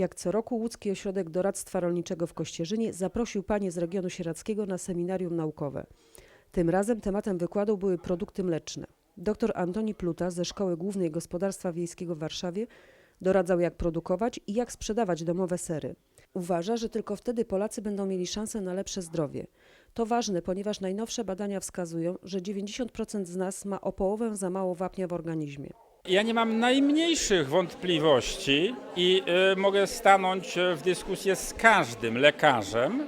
Jak co roku Łódzki Ośrodek Doradztwa Rolniczego w Kościerzynie zaprosił panie z regionu sieradzkiego na seminarium naukowe. Tym razem tematem wykładu były produkty mleczne. Dr Antoni Pluta ze Szkoły Głównej Gospodarstwa Wiejskiego w Warszawie doradzał jak produkować i jak sprzedawać domowe sery. Uważa, że tylko wtedy Polacy będą mieli szansę na lepsze zdrowie. To ważne, ponieważ najnowsze badania wskazują, że 90% z nas ma o połowę za mało wapnia w organizmie. Ja nie mam najmniejszych wątpliwości i y, mogę stanąć y, w dyskusję z każdym lekarzem y,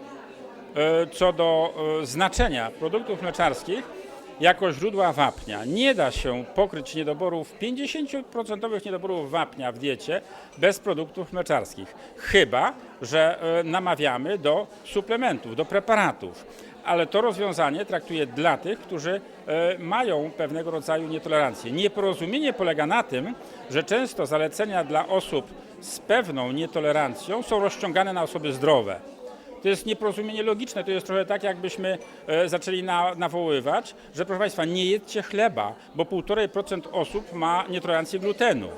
co do znaczenia produktów mleczarskich jako źródła wapnia. Nie da się pokryć niedoborów, 50% niedoborów wapnia w diecie bez produktów mleczarskich. Chyba, że namawiamy do suplementów, do preparatów. Ale to rozwiązanie traktuje dla tych, którzy e, mają pewnego rodzaju nietolerancję. Nieporozumienie polega na tym, że często zalecenia dla osób z pewną nietolerancją są rozciągane na osoby zdrowe. To jest nieporozumienie logiczne. To jest trochę tak, jakbyśmy e, zaczęli na, nawoływać, że proszę Państwa, nie jedzcie chleba, bo 1,5% osób ma nietolerancję glutenu.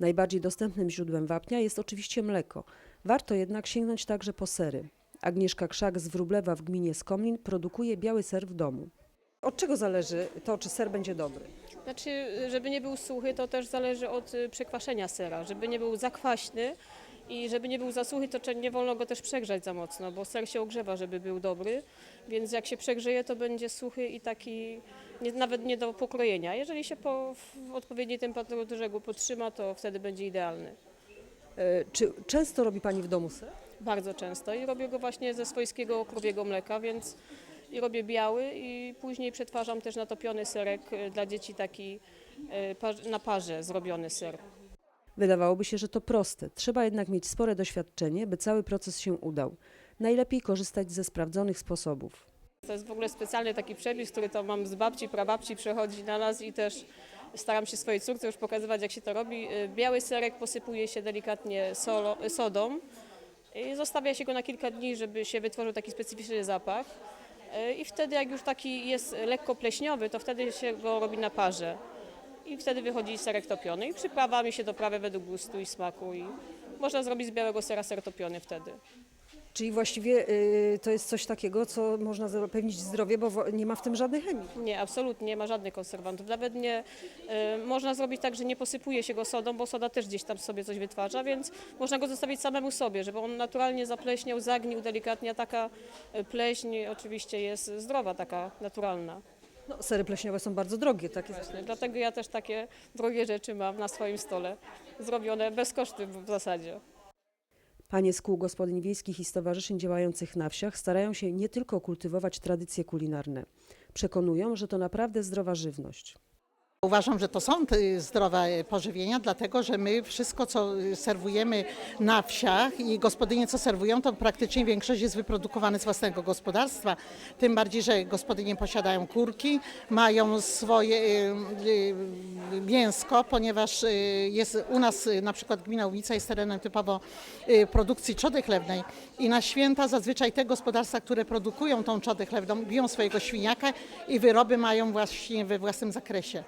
Najbardziej dostępnym źródłem wapnia jest oczywiście mleko. Warto jednak sięgnąć także po sery. Agnieszka Krzak z Wróblewa w gminie Skomlin produkuje biały ser w domu. Od czego zależy to, czy ser będzie dobry? Znaczy, żeby nie był suchy, to też zależy od y, przekwaszenia sera. Żeby nie był za kwaśny i żeby nie był za suchy, to nie wolno go też przegrzać za mocno, bo ser się ogrzewa, żeby był dobry. Więc jak się przegrzeje, to będzie suchy i taki nie, nawet nie do pokrojenia. Jeżeli się po, w odpowiedniej temperaturze go podtrzyma, to wtedy będzie idealny. E, Czy często robi Pani w domu ser? Bardzo często i robię go właśnie ze swojskiego krowiego mleka, więc i robię biały i później przetwarzam też na topiony serek y, dla dzieci taki par- na parze zrobiony ser. Wydawałoby się, że to proste. Trzeba jednak mieć spore doświadczenie, by cały proces się udał. Najlepiej korzystać ze sprawdzonych sposobów. To jest w ogóle specjalny taki przepis, który to mam z babci, prababci, przechodzi na nas i też staram się swojej córce już pokazywać, jak się to robi. Y, Biały serek posypuje się delikatnie solo, sodą zostawia się go na kilka dni, żeby się wytworzył taki specyficzny zapach. Y, I wtedy, jak już taki jest lekko pleśniowy, to wtedy się go robi na parze. I wtedy wychodzi serek topiony. I przyprawami się doprawia według gustu i smaku. I można zrobić z białego sera ser topiony wtedy. Czyli właściwie y, to jest coś takiego, co można zapewnić zdrowie, bo wo- nie ma w tym żadnej chemii. Nie, absolutnie nie ma żadnych konserwantów. Nawet nie y, można zrobić tak, że nie posypuje się go sodą, bo soda też gdzieś tam sobie coś wytwarza, więc można go zostawić samemu sobie, żeby on naturalnie zapleśniał, zagnił delikatnie. A taka y, pleśń oczywiście jest zdrowa, taka naturalna. No, sery pleśniowe są bardzo drogie, takie Właśnie. Dlatego ja też takie drogie rzeczy mam na swoim stole, zrobione bez kosztu w zasadzie. Panie z kół gospodyń wiejskich i stowarzyszeń działających na wsiach starają się nie tylko kultywować tradycje kulinarne. Przekonują, że to naprawdę zdrowa żywność. Uważam, że to są zdrowe pożywienia, dlatego że my wszystko, co serwujemy na wsiach i gospodynie, co serwują, to praktycznie większość jest wyprodukowane z własnego gospodarstwa. Tym bardziej, że gospodynie posiadają kurki, mają swoje y, y, mięsko, ponieważ y, jest u nas y, na przykład gmina Łubica jest terenem typowo y, produkcji trzody chlewnej i na święta zazwyczaj te gospodarstwa, które produkują tą trzodę chlewną, biją swojego świniaka i wyroby mają właśnie we własnym zakresie.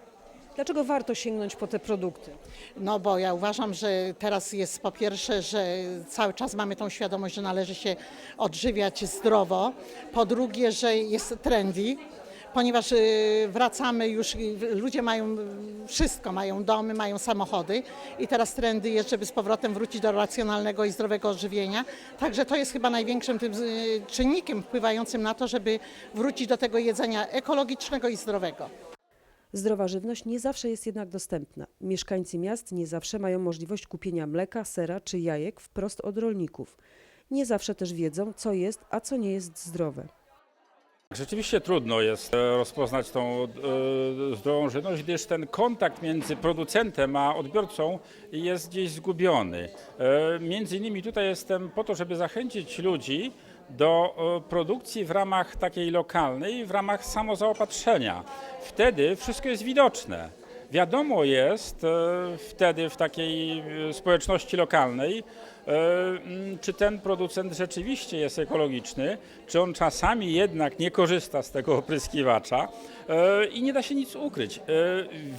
Dlaczego warto sięgnąć po te produkty? No bo ja uważam, że teraz jest po pierwsze, że cały czas mamy tą świadomość, że należy się odżywiać zdrowo. Po drugie, że jest trendy. Ponieważ y, wracamy już, ludzie mają wszystko, mają domy, mają samochody i teraz trendy jest, żeby z powrotem wrócić do racjonalnego i zdrowego odżywienia. Także to jest chyba największym tym y, czynnikiem wpływającym na to, żeby wrócić do tego jedzenia ekologicznego i zdrowego. Zdrowa żywność nie zawsze jest jednak dostępna. Mieszkańcy miast nie zawsze mają możliwość kupienia mleka, sera czy jajek wprost od rolników. Nie zawsze też wiedzą, co jest, a co nie jest zdrowe. Rzeczywiście trudno jest e, rozpoznać tą e, zdrową żywność, gdyż ten kontakt między producentem a odbiorcą jest gdzieś zgubiony. E, Między innymi tutaj jestem po to, żeby zachęcić ludzi do e, produkcji w ramach takiej lokalnej, w ramach samozaopatrzenia. Wtedy wszystko jest widoczne. Wiadomo jest e, wtedy w takiej e, społeczności lokalnej, czy ten producent rzeczywiście jest ekologiczny, czy on czasami jednak nie korzysta z tego opryskiwacza i nie da się nic ukryć.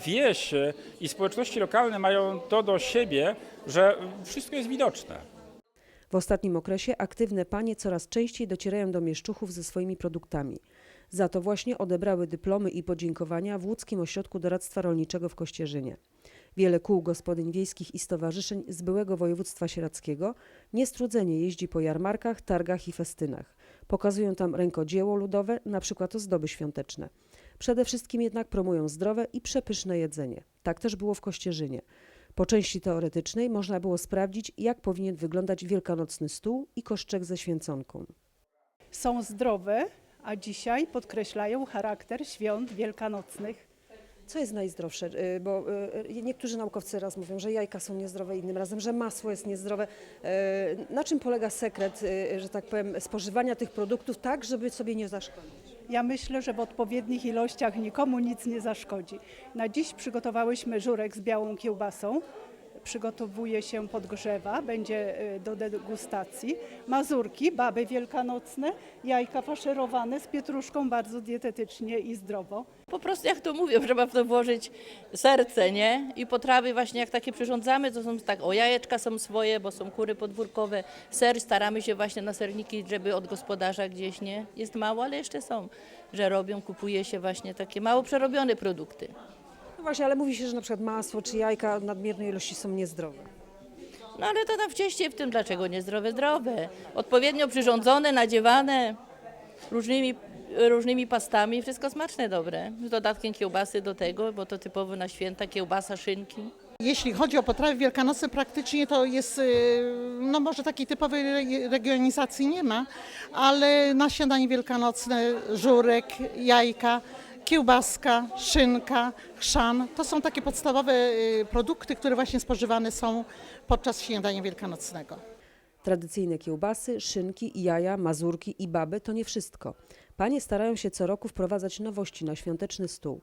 Wieś i społeczności lokalne mają to do siebie, że wszystko jest widoczne. W ostatnim okresie aktywne panie coraz częściej docierają do Mieszczuchów ze swoimi produktami. Za to właśnie odebrały dyplomy i podziękowania w Łódzkim Ośrodku Doradztwa Rolniczego w Kościerzynie. Wiele kół gospodyń wiejskich i stowarzyszeń z byłego województwa sieradzkiego niestrudzenie jeździ po jarmarkach, targach i festynach. Pokazują tam rękodzieło ludowe, na przykład ozdoby świąteczne. Przede wszystkim jednak promują zdrowe i przepyszne jedzenie. Tak też było w Kościerzynie. Po części teoretycznej można było sprawdzić, jak powinien wyglądać wielkanocny stół i koszczek ze święconką. są zdrowe, a dzisiaj podkreślają charakter świąt wielkanocnych. Co jest najzdrowsze? Y, Bo y, niektórzy naukowcy raz mówią, że jajka są niezdrowe, innym razem, że masło jest niezdrowe. Y, Na czym polega sekret, y, że tak powiem, spożywania tych produktów tak, żeby sobie nie zaszkodzić? Ja myślę, że w odpowiednich ilościach nikomu nic nie zaszkodzi. Na dziś przygotowałyśmy żurek z białą kiełbasą. Przygotowuje się podgrzewa, będzie y, do degustacji. Mazurki, baby wielkanocne, jajka faszerowane z pietruszką bardzo dietetycznie i zdrowo. Po prostu jak to mówią, trzeba w to włożyć serce, nie? I potrawy właśnie jak takie przyrządzamy, to są tak, o jajeczka są swoje, bo są kury podwórkowe, ser staramy się właśnie na serniki, żeby od gospodarza gdzieś, nie? Jest mało, ale jeszcze są, że robią, kupuje się właśnie takie mało przerobione produkty. Właśnie, ale mówi się, że na przykład masło czy jajka w nadmiernej ilości są niezdrowe. No ale to tam w cieście, w tym dlaczego niezdrowe? Zdrowe. Odpowiednio przyrządzone, nadziewane różnymi, różnymi pastami, wszystko smaczne, dobre. Z dodatkiem kiełbasy do tego, bo to typowo na święta, kiełbasa, szynki. Jeśli chodzi o potrawy wielkanocne, praktycznie to jest, y, no może takiej typowej re- regionizacji nie ma, ale na śniadanie wielkanocne żurek, jajka, kiełbaska, szynka, chrzan, to są takie podstawowe y, produkty, które właśnie spożywane są podczas śniadania wielkanocnego. Tradycyjne kiełbasy, szynki, jaja, mazurki i baby to nie wszystko. Panie starają się co roku wprowadzać nowości na świąteczny stół.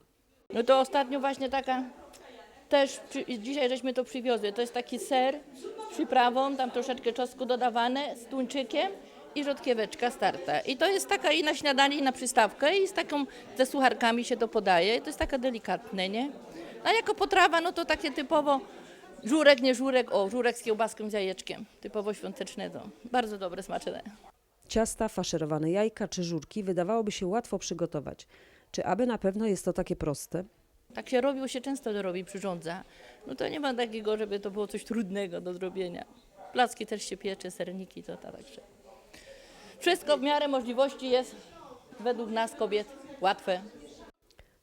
No to ostatnio właśnie taka, też przy, dzisiaj żeśmy to przywiozły, to jest taki ser z przyprawą, tam troszeczkę czosnku dodawane, z tuńczykiem i rzodkieweczka starta. I to jest taka i na śniadanie, i na przystawkę i z taką, ze sucharkami się to podaje. To jest taka delikatne, nie? A jako potrawa, no to takie typowo żurek, nie żurek, o, żurek z kiełbaską i z jajeczkiem. Typowo świąteczne to. Bardzo dobre, smaczne. Ciasta, faszerowane jajka czy żurki wydawałoby się łatwo przygotować. Czy aby na pewno jest to takie proste? Tak się robił, się często robi, przyrządza. No to nie ma takiego, żeby to było coś trudnego do zrobienia. Placki też się piecze, serniki to tak, także. Wszystko w miarę możliwości jest według nas kobiet łatwe.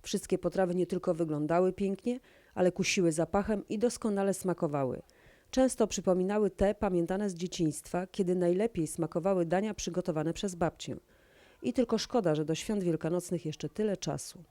Wszystkie potrawy nie tylko wyglądały pięknie, ale kusiły zapachem i doskonale smakowały. Często przypominały te pamiętane z dzieciństwa, kiedy najlepiej smakowały dania przygotowane przez babcię. I tylko szkoda, że do świąt wielkanocnych jeszcze tyle czasu.